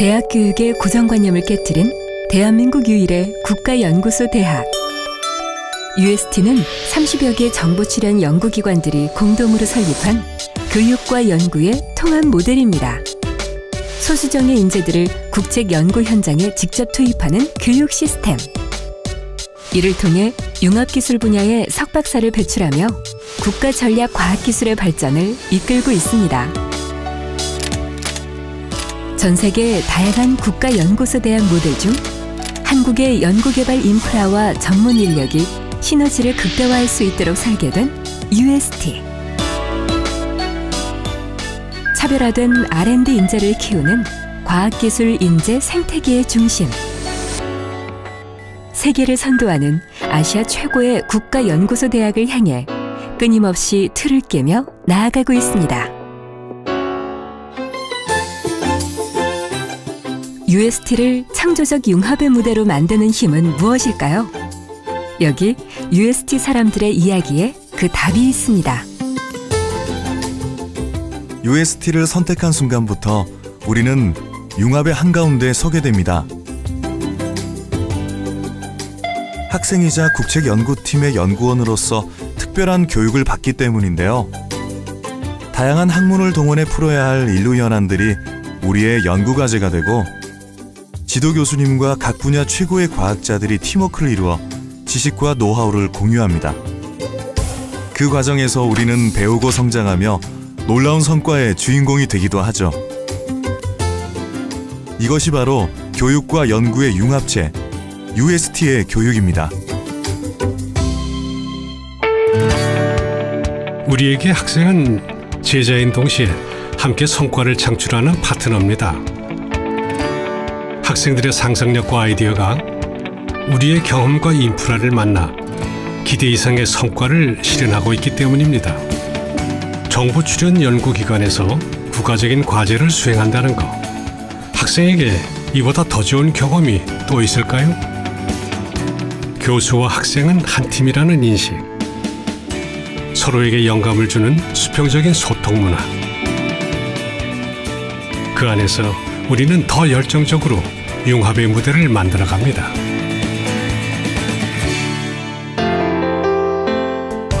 대학 교육의 고정관념을 깨뜨린 대한민국 유일의 국가연구소 대학. UST는 30여 개 정부 출연 연구기관들이 공동으로 설립한 교육과 연구의 통합 모델입니다. 소수정의 인재들을 국책 연구 현장에 직접 투입하는 교육 시스템. 이를 통해 융합기술 분야의 석박사를 배출하며 국가 전략 과학기술의 발전을 이끌고 있습니다. 전 세계 다양한 국가 연구소 대학 모델 중 한국의 연구개발 인프라와 전문 인력이 시너지를 극대화할 수 있도록 설계된 UST. 차별화된 R&D 인재를 키우는 과학기술 인재 생태계의 중심. 세계를 선도하는 아시아 최고의 국가연구소 대학을 향해 끊임없이 틀을 깨며 나아가고 있습니다. UST를 창조적 융합의 무대로 만드는 힘은 무엇일까요? 여기 UST 사람들의 이야기에 그 답이 있습니다. UST를 선택한 순간부터 우리는 융합의 한가운데 서게 됩니다. 학생이자 국책연구팀의 연구원으로서 특별한 교육을 받기 때문인데요. 다양한 학문을 동원해 풀어야 할 인류 현안들이 우리의 연구 과제가 되고 지도 교수님과 각 분야 최고의 과학자들이 팀워크를 이루어 지식과 노하우를 공유합니다. 그 과정에서 우리는 배우고 성장하며 놀라운 성과의 주인공이 되기도 하죠. 이것이 바로 교육과 연구의 융합체, UST의 교육입니다. 우리에게 학생은 제자인 동시에 함께 성과를 창출하는 파트너입니다. 학생들의 상상력과 아이디어가 우리의 경험과 인프라를 만나 기대 이상의 성과를 실현하고 있기 때문입니다. 정부 출연 연구기관에서 국가적인 과제를 수행한다는 것. 학생에게 이보다 더 좋은 경험이 또 있을까요? 교수와 학생은 한 팀이라는 인식. 서로에게 영감을 주는 수평적인 소통 문화. 그 안에서 우리는 더 열정적으로 융합의 무대를 만들어 갑니다.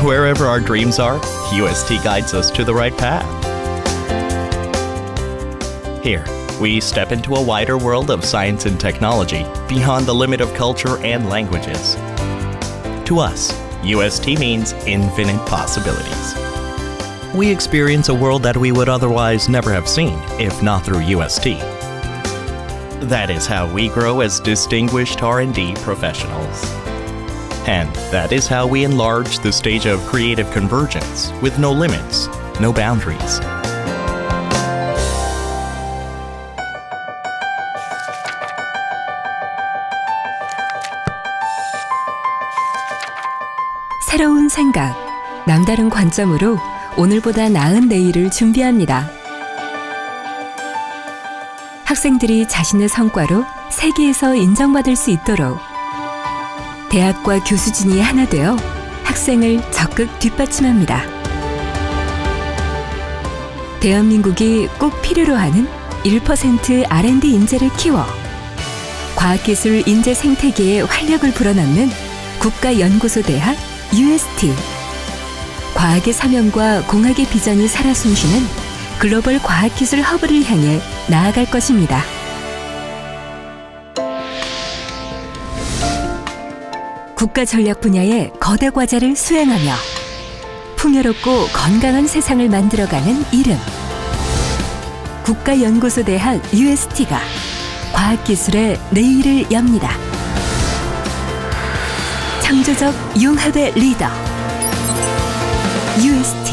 Wherever our dreams are, UST guides us to the right path. Here, we step into a wider world of science and technology beyond the limit of culture and languages. To us, UST means infinite possibilities. We experience a world that we would otherwise never have seen if not through UST. That is how we grow as distinguished R&D professionals. And that is how we enlarge the stage of creative convergence with no limits, no boundaries. 새로운 생각, 남다른 관점으로 오늘보다 나은 내일을 준비합니다. 학생들이 자신의 성과로 세계에서 인정받을 수 있도록 대학과 교수진이 하나 되어 학생을 적극 뒷받침합니다. 대한민국이 꼭 필요로 하는 1% R&D 인재를 키워 과학기술 인재 생태계에 활력을 불어넣는 국가연구소 대학 UST 과학의 사명과 공학의 비전이 살아 숨쉬는 글로벌 과학기술 허브를 향해 나아갈 것입니다. 국가 전략 분야의 거대 과제를 수행하며 풍요롭고 건강한 세상을 만들어가는 이름 국가연구소 대학 UST가 과학기술의 내일을 엽니다. 창조적 융합의 리더 UST